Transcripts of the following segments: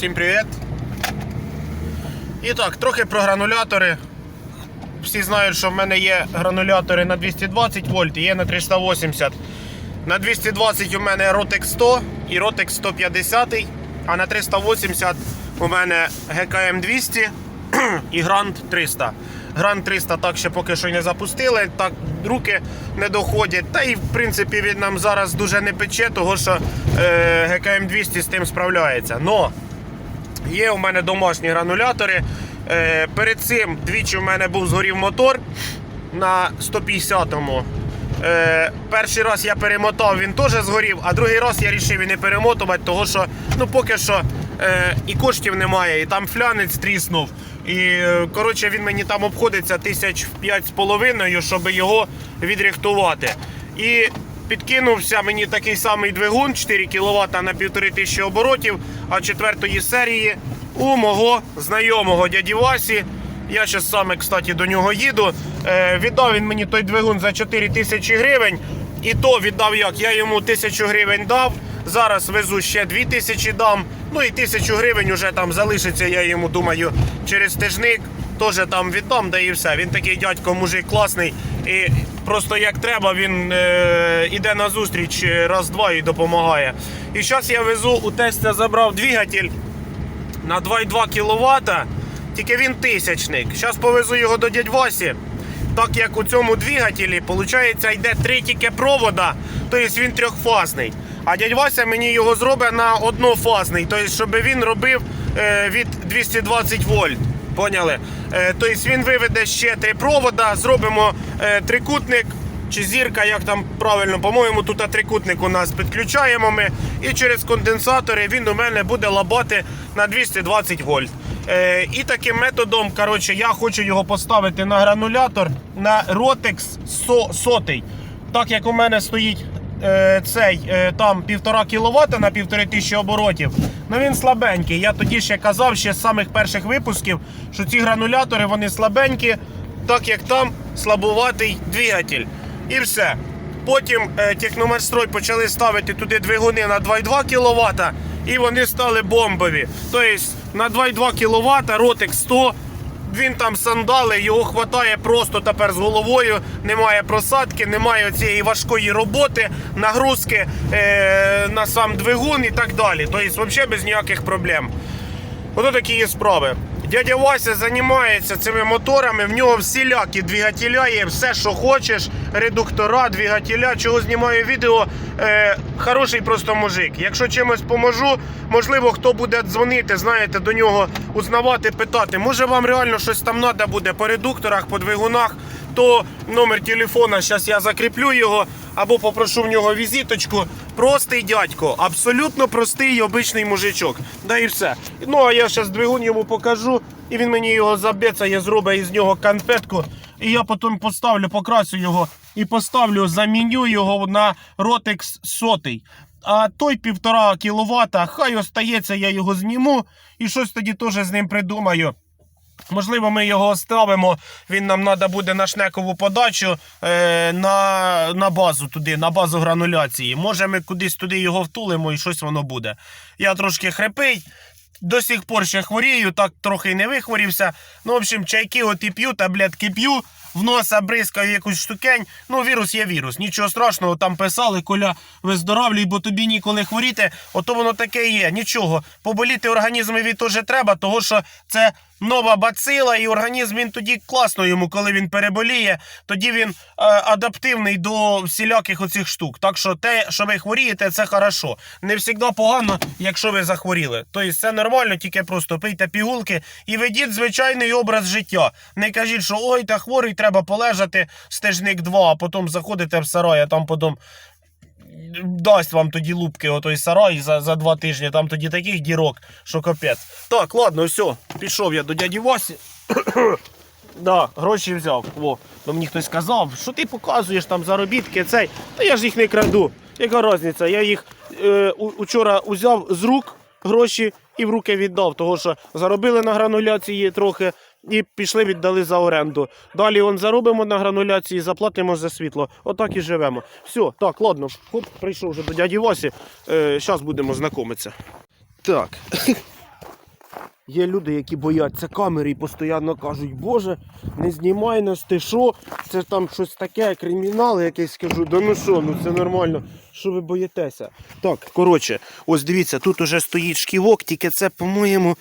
Всім привіт! І так, трохи про гранулятори. Всі знають, що в мене є гранулятори на 220 вольт і є на 380. На 220 у мене Rotex 100 і Rotex 150, а на 380 у мене GKM 200 і Grand 300. Grand 300 так ще поки що не запустили, так руки не доходять. Та і в принципі він нам зараз дуже не пече, того що е, GKM 200 з тим справляється. Но Є у мене домашні гранулятори. Е, перед цим двічі в мене був згорів мотор на 150-му. Е, перший раз я перемотав, він теж згорів, а другий раз я вирішив і не перемотувати, тому що ну, поки що е, і коштів немає, і там флянець тріснув. І коротше він мені там обходиться тисяч п'ять з половиною, щоб його відрихтувати. І підкинувся мені такий самий двигун 4 кВт на 1500 оборотів, а четвертої серії у мого знайомого дяді Васі. Я зараз саме, кстати, до нього їду. Е, віддав він мені той двигун за 4 тисячі гривень. І то віддав як. Я йому тисячу гривень дав. Зараз везу ще 2 тисячі дам. Ну і тисячу гривень вже там залишиться, я йому думаю, через тижник. Теж там віддам, да і все. Він такий дядько, мужик класний. І просто як треба, він е, іде на зустріч раз-два і допомагає. І зараз я везу у тестя забрав двигатель на 2,2 кВт, тільки він тисячник. Зараз повезу його до дядь Васі. Так як у цьому двигателі, виходить, йде три тільки провода, тобто він трьохфазний. А дядь Вася мені його зробить на однофазний, тобто, щоб він робив е, від 220 вольт. Поняли? Е, тобто він виведе ще три провода, зробимо е, трикутник чи зірка, як там правильно, по-моєму, тут трикутник у нас підключаємо ми. І через конденсатори він у мене буде лабати на 220 вольт. Е, і таким методом, коротше, я хочу його поставити на гранулятор на Rotex 100. Так як у мене стоїть е, цей е, там 1,5 кВт на 1500 оборотів, ну він слабенький. Я тоді ще казав ще з самих перших випусків, що ці гранулятори вони слабенькі, так як там слабуватий двигатель. І все. Потім е, Техномерстрой почали ставити туди двигуни на 2,2 кВт, і вони стали бомбові. Тобто на 2,2 кВт Rotex 100 він там сандали, його хватає просто тепер з головою. Немає просадки, немає цієї важкої роботи, нагрузки е, на сам двигун і так далі. Тобто, взагалі без ніяких проблем. Ото такі є справи. Дядя Вася займається цими моторами, в нього всілякі двигателя є, все, що хочеш, редуктора, двигателя, чого знімаю відео. Е, хороший просто мужик. Якщо чимось поможу, можливо, хто буде дзвонити, знаєте, до нього узнавати, питати, може вам реально щось там треба буде по редукторах, по двигунах, то номер телефона, зараз я закріплю його або попрошу в нього візиточку. Простий дядько, абсолютно простий обичний мужичок. Да і все. Ну а я зараз двигун йому покажу, і він мені його заб'ється, я зроблю із нього конфетку. І я потім поставлю, покрасю його і поставлю, заміню його на Rotex 100. А той півтора кіловата, хай остається, я його зніму і щось тоді теж з ним придумаю. Можливо, ми його оставимо. Він нам треба буде на шнекову подачу е, на, на базу туди, на базу грануляції. Може, ми кудись туди його втулимо і щось воно буде. Я трошки хрипий. До сих пор ще хворію, так трохи й не вихворівся. Ну, в общем, чайки от і п'ю, таблетки п'ю, в носа бризкаю якусь штукень. Ну, вірус є вірус. Нічого страшного, там писали, коля виздоравлюй, бо тобі ніколи хворіти. Ото воно таке є. Нічого. Поболіти організмові теж треба, того що це нова бацила, і організм він тоді класно йому, коли він переболіє, тоді він е, адаптивний до всіляких оцих штук. Так що те, що ви хворієте, це хорошо. Не завжди погано, якщо ви захворіли. Тобто це нормально, тільки просто пийте пігулки і ведіть звичайний образ життя. Не кажіть, що ой, та хворий, треба полежати стежник два, а потім заходите в сарай, а там потім дасть вам тоді лупки отой сарай за, за два тижні, там тоді таких дірок, що капець. Так, ладно, все, пішов я до дяді Васі. Да, гроші взяв. Во, ну мені хтось сказав, що ти показуєш там заробітки цей. Та я ж їх не краду. Яка різниця? Я їх е, учора узяв з рук гроші і в руки віддав, того що заробили на грануляції трохи і пішли, віддали за оренду. Далі он заробимо на грануляції, заплатимо за світло. Отак і живемо. Все, так, ладно, хоп, прийшов вже до дяді Васі. Е, Зараз будемо знайомитися. Так. Є люди, які бояться камери і постійно кажуть, Боже, не знімай нас, ти що? Це там щось таке, кримінал якийсь скажу. Да ну що, ну це нормально. Що ви боїтеся? Так, коротше, ось дивіться, тут уже стоїть шківок, тільки це, по-моєму,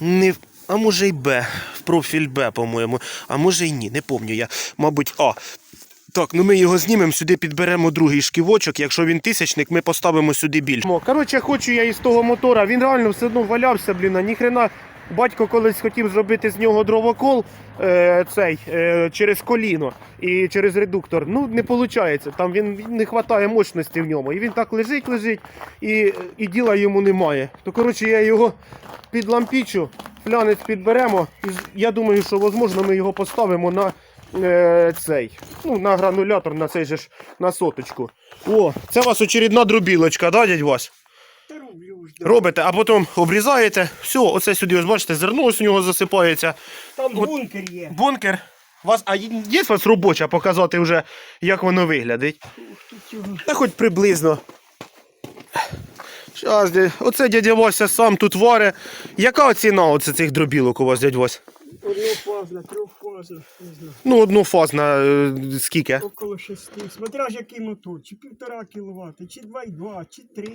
не. А може й Б, в профіль Б, по-моєму. А може й ні, не пам'ятаю я. Мабуть, А. Так, ну ми його знімемо, сюди підберемо другий шківочок. Якщо він тисячник, ми поставимо сюди більше. Коротше, хочу я із того мотора. Він реально все одно валявся, блін, ніхрена. Батько колись хотів зробити з нього дровокол е, цей, е, через коліно і через редуктор. Ну, не виходить. Там він не вистачає мощності в ньому. І він так лежить, лежить, і, і діла йому немає. То коротше, я його підлампічу, флянець підберемо. І я думаю, що можливо ми його поставимо на е, цей. Ну, на гранулятор, на цей же ж на соточку. О, це у вас очередна дробілочка, да, дядь Вась? Та роблю ж, да. Робите, а потім обрізаєте. Все, оце сюди, ось бачите, зерно ось у нього засипається. Там От- бункер є. Бункер. Вас, а є у вас робоча показати вже, як воно виглядить? Та хоч приблизно. Щас, оце дядя Вася сам тут варе. Яка ціна оце цих дробілок у вас, дядь Вась? Однофазна, трьохфазна, не знаю. Ну, однофазна, е, скільки? Около шести. Смотря ж який мотор, чи півтора кіловата, чи 2,2, чи 3.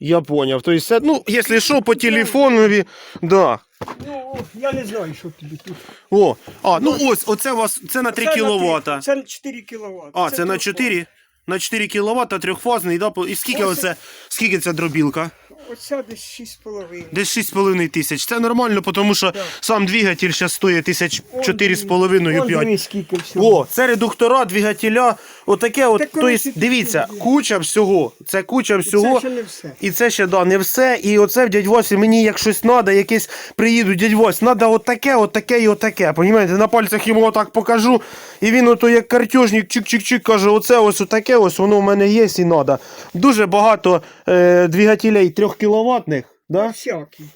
Я понял. То це, ну, якщо що, по телефону, да. Ну, я не знаю, що тобі тут. О, а, ну ось, оце у вас, це на 3 Це на кВт. Це на 4 кіловат. А, це на 4? На 4 кВт трьохфазний, да? по- І скільки Ось оце, скільки ця дробілка? Оця десь 6,5. Десь 6,5 тисяч. Це нормально, тому що Так. сам двигатель зараз стоїть тисяч Он 4,5 Он 5. дивись, скільки всього. О, це редуктора, двигателя, отаке от, Так, тобто, дивіться, є. куча всього, це куча всього. Це ще не все. І це ще да, не все. І оце в дядь Васі мені як щось треба, якесь приїдуть, дядь Вась, треба отаке, отаке і отаке. Понімаєте, на пальцях йому отак покажу. І він ото як картежник чик-чик-чик каже, оце ось отаке, ось воно в мене є і треба. Дуже багато е, двигателей 3 кіловатних. Да?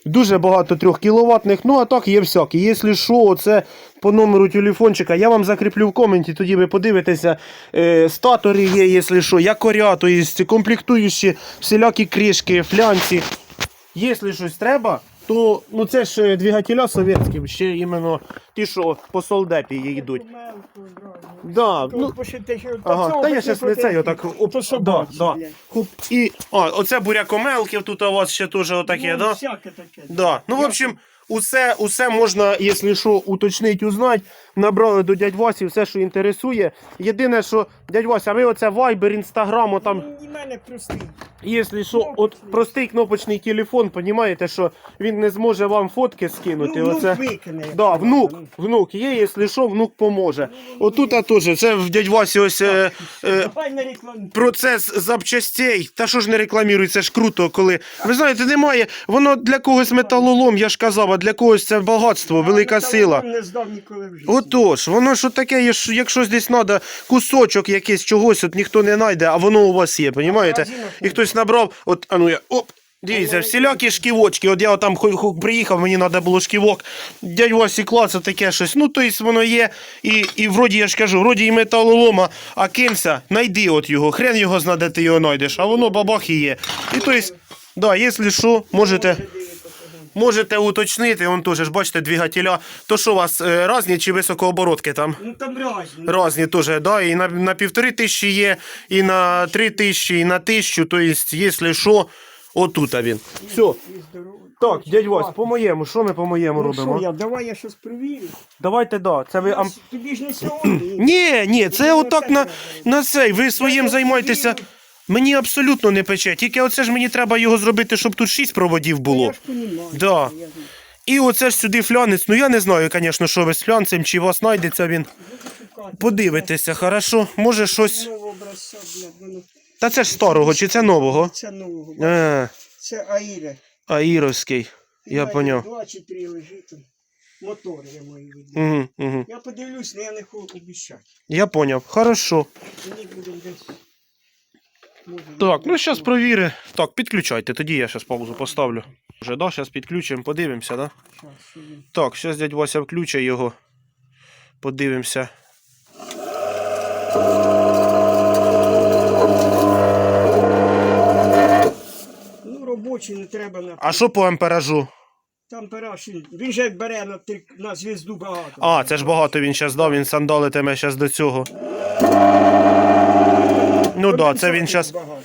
Дуже багато 3 кіловатних, ну а так є всякі. Якщо що, це по номеру телефончика, я вам закріплю в коменті, тоді ви подивитеся. Е, статори є, якщо що, якоря, то є комплектуючі, всілякі кришки, флянці. Якщо щось треба, то ну це ж е, двигателя совєтські, ще іменно ті, що по солдепі йдуть. Да, ну, Ага, та я щас не цей отак. Оп, да, да. І, а, оце бурякомелки, тут у вас ще теж отаке, Ну, да? всяке таке. Да. Ну, в общем, усе, усе можна, якщо що, уточнити, узнати. Набрали до дядь Васі все, що інтересує. Єдине, що дядь Вася, ви оце Viber, Instagram, там, Ну, і мене простий. якщо що, от простий кнопочний телефон, понімаєте, що він не зможе вам фотки скинути. Ну, оце. внук викине. Да, внук, внук є, якщо що, внук поможе. Отут а теж, це в дядь Васі ось е, ну. е, Давай процес запчастей. Та що ж не рекламірують, це ж круто, коли. Ви знаєте, немає. Воно для когось металолом, я ж казав, а для когось це багатство, велика сила. Не здав ніколи в житті. Отож, воно що таке, якщо десь треба кусочок якийсь чогось, от ніхто не знайде, а воно у вас є, понімаєте? І хтось набрав, от, а ну я, оп, дивіться, всілякі шківочки, от я хо- приїхав, мені треба було шківок, дядь Васі клац, таке щось, ну, то есть воно є, і, і вроді, я ж кажу, вроді і металолома, а кимся, найди от його, хрен його знаде, ти його знайдеш, а воно бабах і є. І то есть, да, якщо що, можете... Можете уточнити, он теж ж бачите двигателя. То що у вас е, разні чи високооборотки там? Ну там разні. Разні теж, да, і на, на півтори тисячі є, і на три тисячі, і на тисячу, то есть, якщо що, отут він. Все. Так, дядь Вась, по-моєму, що ми по-моєму Ну, що робимо? я, давай я щось провірю. Давайте, да. Це ви ам... Тобі ж не сьогодні. Ні, ні, це Ну, отак на, на цей, ви своїм займайтеся. Мені абсолютно не пече, тільки оце ж мені треба його зробити, щоб тут шість проводів було. Да. І оце ж сюди флянець. Ну я не знаю, звісно, що ви з флянцем, чи у вас знайдеться він. Шукати. Подивитеся, хорошо. Може щось. Та це ж старого, чи це нового? Це нового. А, Це Аїля. Аїровський. Я поняв. Два чи три лежить. Мотор я маю. Угу, угу. Я подивлюсь, але я не хочу обіцяти. Я поняв. Хорошо. Мені будемо десь. Так, ну зараз провіри. Так, підключайте, тоді я зараз паузу поставлю. Вже, да, зараз підключимо, подивимося, да? Так, зараз дядь Вася включить його. Подивимося. Ну, робочий не треба на. А що по амперажу? Там перашин. Він же бере на, на звізду багато. А, це ж багато він зараз дав, він сандалитиме зараз до цього. Ну так, да, це він Багато.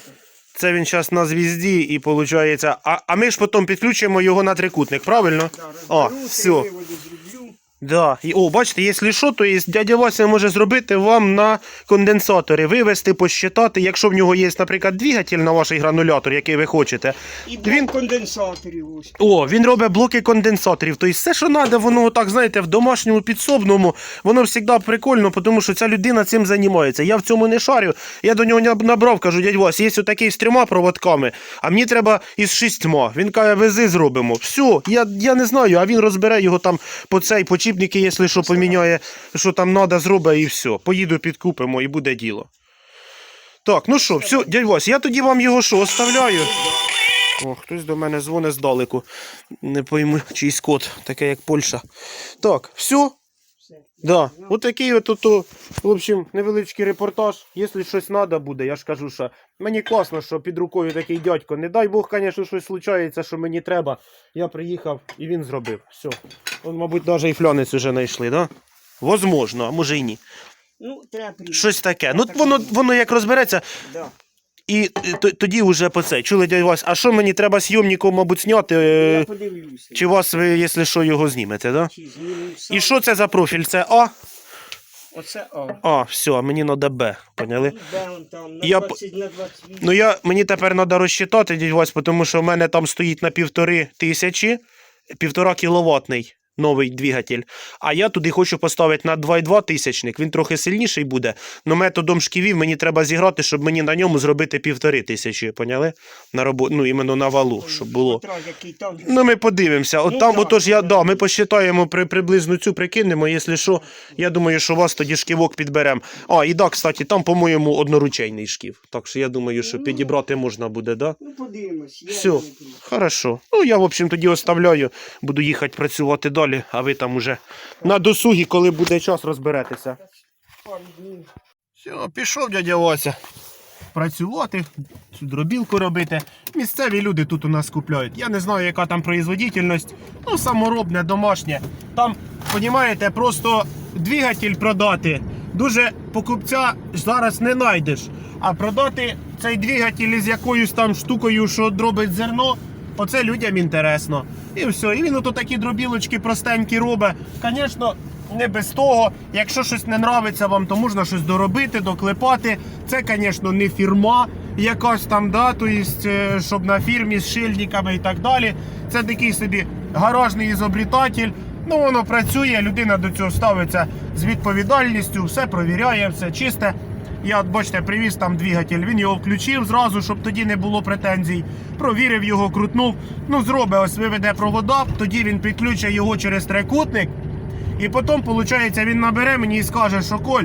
це він зараз на звізді і виходить. А, а ми ж потім підключимо його на трикутник, правильно? Да, О, розберу, все. виводу зроблю. Да. І, о, бачите, якщо що, то є дядя Вася може зробити вам на конденсаторі, вивести, посчитати, якщо в нього є, наприклад, двигатель на ваш гранулятор, який ви хочете. І Він- він конденсаторів ось. О, він робить блоки конденсаторів. Тобто все, що треба, воно так, знаєте, в домашньому підсобному, воно завжди прикольно, тому що ця людина цим займається. Я в цьому не шарю. Я до нього наб- набрав, кажу, дядь Вась, є отакий з трьома проводками, а мені треба із шістьма. Він каже, вези зробимо. Все, я, я не знаю, а він розбере його там по цей почіпники, якщо що поміняє, що там треба, зробить і все. Поїду підкупимо і буде діло. Так, ну що, все, дядь Вась, я тоді вам його що, оставляю. О, хтось до мене дзвонить здалеку. Не пойму, чийсь код, таке як Польща. Так, все. Да. От такий от, от, от, в общем, невеличкий репортаж. Якщо щось треба буде, я ж кажу, що мені класно, що під рукою такий дядько. Не дай Бог, звісно, щось случається, що мені треба. Я приїхав і він зробив. Все. Он, мабуть, навіть і флянець вже знайшли, да? Возможно, а може і ні. Ну, треба прийти. Щось таке. Ну, воно, воно як розбереться, Да. І е, тоді вже по це. Чули, дядь Вась, а що мені треба зйомником, мабуть, зняти? е, Я подивлюся. Чи вас ви, якщо що, його знімете, да? Чи. І що це за профіль? Це А? Оце А. А, все, мені треба Б. Поняли? І он там? На Я 20, на 28. Ну я мені тепер треба розчитати, дядь Вась, тому що в мене там стоїть на півтори тисячі, півтора кіловатний новий двигатель. А я туди хочу поставити на 2,2 тисячник. Він трохи сильніший буде. але методом шківів мені треба зіграти, щоб мені на ньому зробити півтори тисячі. Поняли? На робо... Ну, іменно на валу, щоб було. Ну, ми подивимося. От Ну, там, отож, я, да, ми посчитаємо при, приблизно цю прикинемо. Якщо що, я думаю, що вас тоді шківок підберемо. А, і да, кстати, там, по-моєму, одноручейний шків. Так що я думаю, що підібрати можна буде, да? Ну, подивимось. Все, хорошо. Ну, я, в общем, тоді оставляю, буду їхати працювати далі, а ви там уже на досугі, коли буде час, розберетеся. Все, пішов дядя Вася. Працювати, цю дробілку робити. Місцеві люди тут у нас купляють. Я не знаю, яка там производительність. Ну, саморобне, домашнє. Там, понімаєте, просто двигатель продати. Дуже покупця зараз не знайдеш. А продати цей двигатель із якоюсь там штукою, що дробить зерно, оце людям інтересно. І все. І він ото такі дробілочки простенькі робить. Звісно, не без того. Якщо щось не нравиться вам, то можна щось доробити, доклепати. Це, звісно, не фірма якась там, да, то єсть, е, щоб на фірмі з шильниками і так далі. Це такий собі гаражний ізобрітатель. Ну, воно працює, людина до цього ставиться з відповідальністю, все провіряє, все чисте. Я, бачите, привіз там двигатель, він його включив зразу, щоб тоді не було претензій. Провірив його, крутнув. Ну, зробить, ось виведе провода, тоді він підключить його через трикутник. І потім, виходить, він набере мені і скаже, що Коль,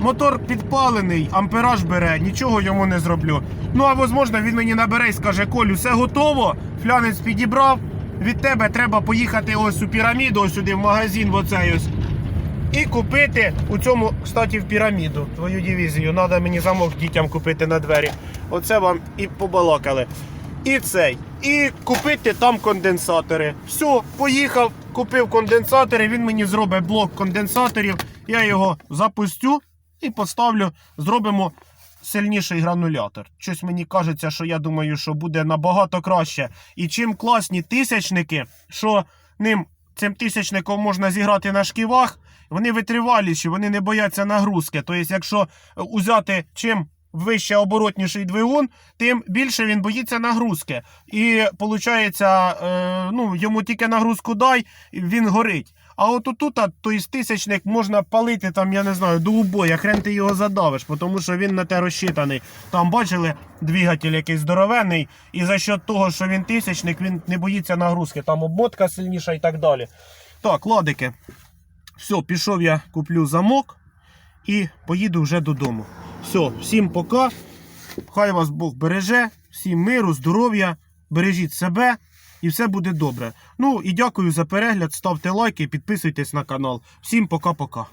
мотор підпалений, ампераж бере, нічого йому не зроблю. Ну а можливо, він мені набере і скаже, Коль, все готово, флянець підібрав. Від тебе треба поїхати ось у піраміду, ось сюди в магазин, в оцей ось. І купити у цьому, кстати, в піраміду твою дивізію. Треба мені замок дітям купити на двері. Оце вам і побалакали. І цей. І купити там конденсатори. Все, поїхав, купив конденсатори. Він мені зробить блок конденсаторів. Я його запустю і поставлю. Зробимо сильніший гранулятор. Щось мені кажеться, що я думаю, що буде набагато краще. І чим класні тисячники, що ним цим тисячником можна зіграти на шківах, вони витриваліші, вони не бояться нагрузки. Тобто, якщо е, узяти чим вище оборотніший двигун, тим більше він боїться нагрузки. І виходить, е, ну, йому тільки нагрузку дай, він горить. А от тут, то із тисячник можна палити там, я не знаю, до убоя, хрен ти його задавиш, тому що він на те розчитаний. Там бачили двигатель якийсь здоровенний, і за счет того, що він тисячник, він не боїться нагрузки. Там обмотка сильніша і так далі. Так, ладики. Все, пішов я, куплю замок і поїду вже додому. Все, всім пока. Хай вас Бог береже, всім миру, здоров'я, бережіть себе і все буде добре. Ну і дякую за перегляд. Ставте лайки, підписуйтесь на канал. Всім пока-пока.